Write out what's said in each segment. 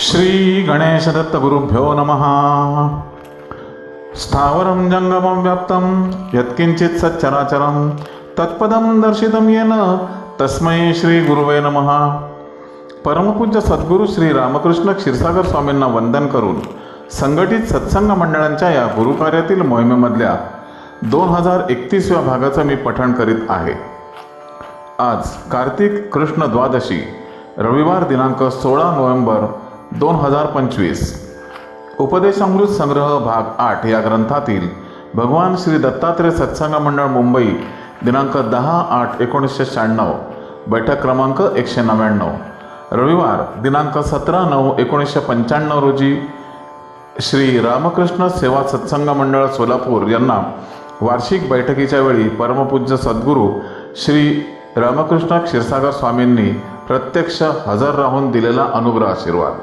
श्री गणेशदत्तगुरुभ्यो नमः। स्थावरं जङ्गमं व्याप्तं यत्किञ्चित् सच्चराचरं तत्पदं दर्शितं येन तस्मै श्री गुरुवे नमः। परमपूज्य सद्गुरू श्री रामकृष्ण क्षीरसागर स्वामींना वंदन करून संघटित सत्संग मंडळांच्या या गुरुकार्यातील मोहिमेमधल्या दोन हजार एकतीसव्या भागाचं मी पठण करीत आहे. आज कार्तिक कृष्ण द्वादशी रविवार दिनांक सोळा नोव्हेंबर दोन हजार पंचवीस. उपदेशामृत संग्रह भाग आठ या ग्रंथातील भगवान श्री दत्तात्रय सत्संग मंडळ मुंबई दिनांक दहा आठ एकोणीसशे शहाण्णव बैठक क्रमांक एकशे नव्याण्णव. रविवार दिनांक सतरा नऊ एकोणीसशे पंच्याण्णव रोजी श्री रामकृष्ण सेवा सत्संग मंडळ सोलापूर यांना वार्षिक बैठकीच्या वेळी परमपूज्य सद्गुरू श्री रामकृष्ण क्षीरसागर स्वामींनी प्रत्यक्ष हजर राहून दिलेला अनुग्रह आशीर्वाद.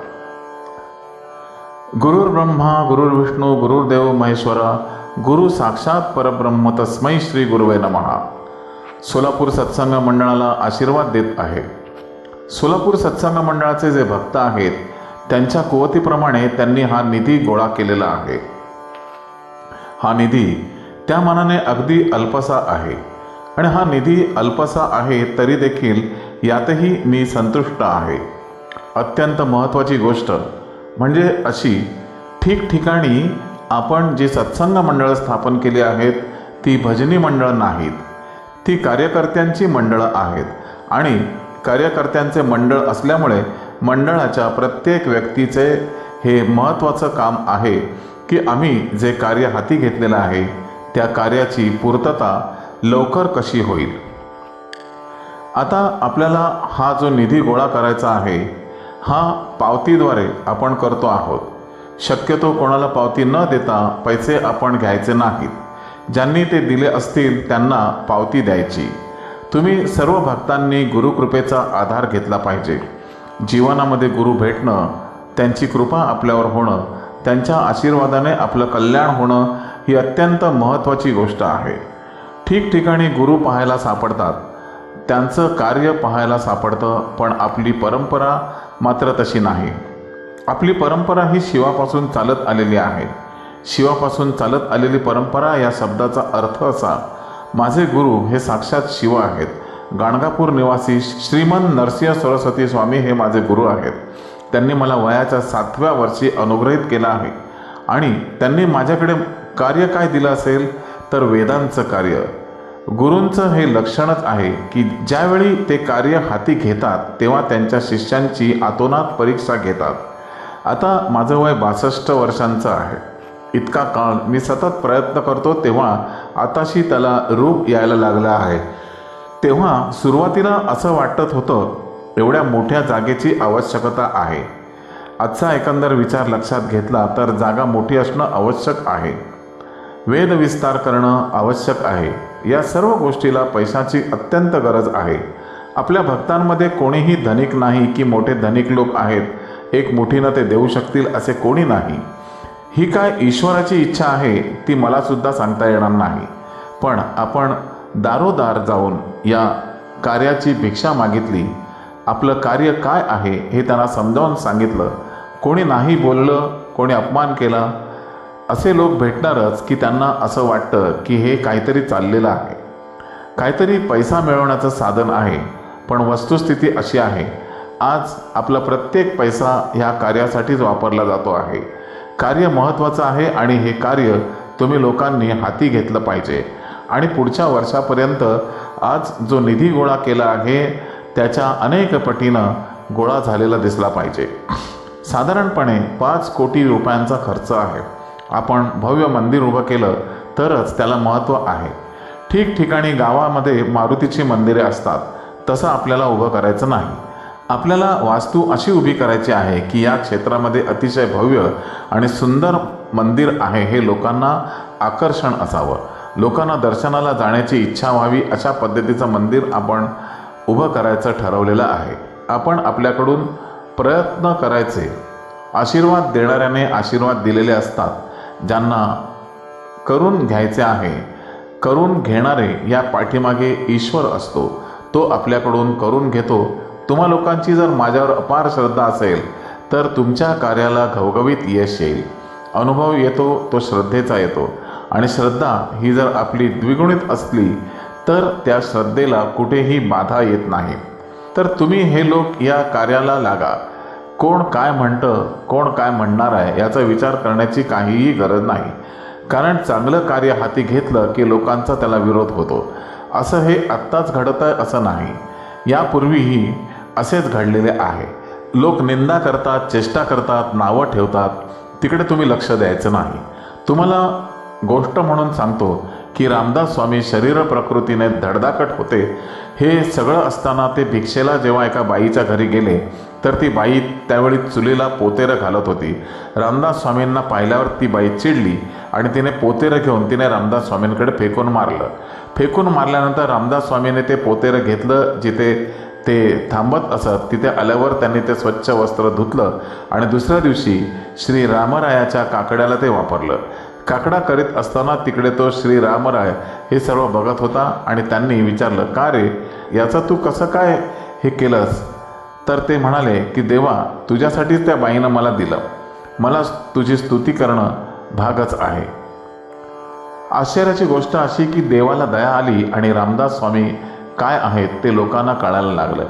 गुरुर् ब्रह्मा गुरुर्विष्णू गुरुर्देव महेश्वरा गुरु साक्षात परब्रह्म तस्मै श्री गुरुवे नमहा सोलापूर सत्संग मंडळाला आशीर्वाद देत आहे. सोलापूर सत्संग मंडळाचे जे भक्त आहेत त्यांच्या कुवतीप्रमाणे त्यांनी हा निधी गोळा केलेला आहे. हा निधी त्या मानाने अगदी अल्पसा आहे. आणि हा निधी अल्पसा आहे तरी देखील यातही मी संतुष्ट आहे. अत्यंत महत्त्वाची गोष्ट म्हणजे अशी ठिकठिकाणी आपण जी सत्संग मंडळं स्थापन केली आहेत ती भजनी मंडळं नाहीत. ती कार्यकर्त्यांची मंडळं आहेत. आणि कार्यकर्त्यांचे मंडळ असल्यामुळे मंडळाच्या प्रत्येक व्यक्तीचे हे महत्त्वाचं काम आहे की आम्ही जे कार्य हाती घेतलेलं आहे त्या कार्याची पूर्तता लवकर कशी होईल. आता आपल्याला हा जो निधी गोळा करायचा आहे हा पावतीद्वारे आपण करतो आहोत. शक्यतो कोणाला पावती न देता पैसे आपण घ्यायचे नाहीत. ज्यांनी ते दिले असतील त्यांना पावती द्यायची. तुम्ही सर्व भक्तांनी गुरुकृपेचा आधार घेतला पाहिजे. जीवनामध्ये गुरु भेटणं त्यांची कृपा आपल्यावर होणं त्यांच्या आशीर्वादाने आपलं कल्याण होणं ही अत्यंत महत्त्वाची गोष्ट आहे. ठिकठिकाणी गुरु पाहायला सापडतात. त्यांचं कार्य पाहायला सापडतं पण आपली परंपरा मात्र तशी नाही. आपली परंपरा ही शिवापासून चालत आलेली आहे. शिवापासून चालत आलेली परंपरा या शब्दाचा अर्थ असा माझे गुरु हे साक्षात शिव आहेत. गाणगापूर निवासी श्रीमंत नरसिंह सरस्वती स्वामी हे माझे गुरु आहेत. त्यांनी मला वयाच्या सातव्या वर्षी अनुग्रहित केला आहे. आणि त्यांनी माझ्याकडे कार्य काय दिलं असेल तर वेदांचं कार्य. गुरूंचं हे लक्षणच आहे की ज्यावेळी ते कार्य हाती घेतात तेव्हा त्यांच्या शिष्यांची आतोनात परीक्षा घेतात. आता माझं वय बासष्ट वर्षांचं आहे. इतका काळ मी सतत प्रयत्न करतो तेव्हा आताशी त्याला रूप यायला लागलं आहे. तेव्हा सुरुवातीला असं वाटत होतं एवढ्या मोठ्या जागेची आवश्यकता आहे. आजचा एकंदर विचार लक्षात घेतला तर जागा मोठी असणं आवश्यक आहे. वेद विस्तार करणं आवश्यक आहे. या सर्व गोष्टीला पैशाची अत्यंत गरज आहे. आपल्या भक्तांमध्ये कोणीही धनिक नाही की मोठे धनिक लोक आहेत. एक मुठीनं ते देऊ शकतील असे कोणी नाही. ही काय ईश्वराची इच्छा आहे ती मलासुद्धा सांगता येणार नाही. पण आपण दारोदार जाऊन या कार्याची भिक्षा मागितली. आपलं कार्य काय आहे हे त्यांना समजावून सांगितलं. कोणी नाही बोललं कोणी अपमान केला असे लोक भेटणारच की त्यांना असं वाटतं की हे काहीतरी चाललेलं आहे. काहीतरी पैसा मिळवण्याचं साधन आहे पण वस्तुस्थिती अशी आहे आज आपला प्रत्येक पैसा ह्या कार्यासाठीच वापरला जातो आहे. कार्य महत्त्वाचं आहे आणि हे कार्य तुम्ही लोकांनी हाती घेतलं पाहिजे. आणि पुढच्या वर्षापर्यंत आज जो निधी गोळा केला आहे त्याच्या अनेक पटीनं गोळा झालेला दिसला पाहिजे. साधारणपणे पाच कोटी रुपयांचा खर्च आहे. आपण भव्य मंदिर उभं केलं तरच त्याला महत्त्व आहे. ठिकठिकाणी गावामध्ये मारुतीची मंदिरे असतात तसं आपल्याला उभं करायचं नाही. आपल्याला वास्तू अशी उभी करायची आहे की या क्षेत्रामध्ये अतिशय भव्य आणि सुंदर मंदिर आहे हे लोकांना आकर्षण असावं. लोकांना दर्शनाला जाण्याची इच्छा व्हावी अशा पद्धतीचं मंदिर आपण उभं करायचं ठरवलेलं आहे. आपण आपल्याकडून प्रयत्न करायचे. आशीर्वाद देणाऱ्याने आशीर्वाद दिलेले असतात. ज्यांना करून घ्यायचे आहे करून घेणारे या पाठीमागे ईश्वर असतो. तो आपल्याकडून करून घेतो. तुम्हा लोकांची जर माझ्यावर अपार श्रद्धा असेल तर तुमच्या कार्याला घवघवीत यश येईल. अनुभव येतो तो श्रद्धेचा येतो. आणि श्रद्धा ही जर आपली द्विगुणित असली तर त्या श्रद्धेला कुठेही बाधा येत नाही. तर तुम्ही हे लोक या कार्याला लागा. कोण काय म्हणतं कोण काय म्हणणार आहे याचा विचार करण्याची काहीही गरज नाही. कारण चांगलं कार्य हाती घेतलं की लोकांचा त्याला विरोध होतो. असं हे आत्ताच घडत आहे असं नाही. यापूर्वीही असेच घडलेले आहे. लोक निंदा करतात चेष्टा करतात नावं ठेवतात. तिकडे तुम्ही लक्ष द्यायचं नाही. तुम्हाला गोष्ट म्हणून सांगतो की रामदास स्वामी शरीर प्रकृतीने धडधाकट होते. हे सगळं असताना ते भिक्षेला जेव्हा एका बाईच्या घरी गेले तर ती बाई त्यावेळी चुलीला पोतेरं घालत होती. रामदास स्वामींना पाहिल्यावर ती बाई चिडली आणि तिने पोतेरं घेऊन तिने रामदास स्वामींकडे फेकून मारलं. फेकून मारल्यानंतर रामदास स्वामीने ते पोतेरं घेतलं जिथे ते थांबत असत तिथे आल्यावर त्यांनी ते स्वच्छ वस्त्र धुतलं आणि दुसऱ्या दिवशी श्री रामरायाच्या काकड्याला ते वापरलं. काकडा करीत असताना तिकडे तो श्री रामराय हे सर्व बघत होता आणि त्यांनी विचारलं का रे याचं तू कसं काय हे केलंस? तर ते म्हणाले की देवा तुझ्यासाठीच त्या बाईनं मला दिलं. मला तुझी स्तुती करणं भागच आहे. आश्चर्याची गोष्ट अशी की देवाला दया आली आणि रामदास स्वामी काय आहेत ते लोकांना कळायला लागलं.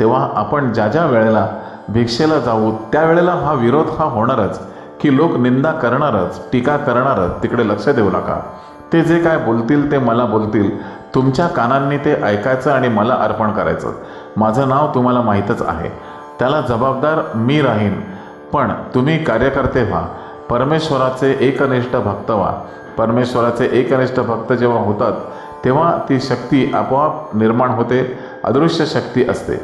तेव्हा आपण ज्या ज्या वेळेला भिक्षेला जाऊ त्यावेळेला हा विरोध हा होणारच की लोक निंदा करणारच टीका करणारच तिकडे लक्ष देऊ नका. ते जे काय बोलतील ते मला बोलतील. तुमच्या कानांनी ते ऐकायचं आणि मला अर्पण करायचं. माझं नाव तुम्हाला माहीतच आहे. त्याला जबाबदार मी राहीन. पण तुम्ही कार्यकर्ते व्हा. परमेश्वराचे एकनिष्ठ भक्त व्हा. परमेश्वराचे एकनिष्ठ भक्त जेव्हा होतात तेव्हा ती शक्ती आपोआप निर्माण होते अदृश्य शक्ती असते.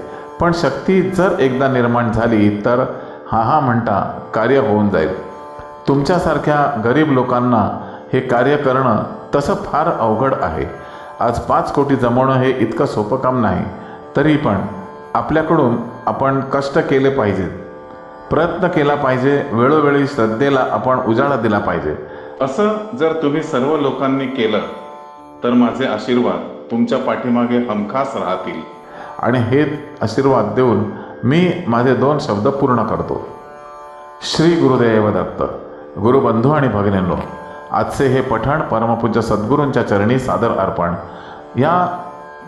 पण शक्ती जर एकदा निर्माण झाली तर हा हा म्हणता कार्य होऊन जाईल. तुमच्यासारख्या गरीब लोकांना हे कार्य करणं तसं फार अवघड आहे. आज पाच कोटी जमवणं हे इतकं सोपं काम नाही. तरी पण आपल्याकडून आपण कष्ट केले पाहिजेत प्रयत्न केला पाहिजे वेळोवेळी श्रद्धेला आपण उजाळा दिला पाहिजे. असं जर तुम्ही सर्व लोकांनी केलं तर माझे आशीर्वाद तुमच्या पाठीमागे हमखास राहतील. आणि हे आशीर्वाद देऊन मी माझे दोन शब्द पूर्ण करतो. श्री गुरुदेव दत्त गुरुबंधू आणि भगिनींनो आजचे हे पठण परमपूज्य सद्गुरूंच्या चरणी सादर अर्पण. या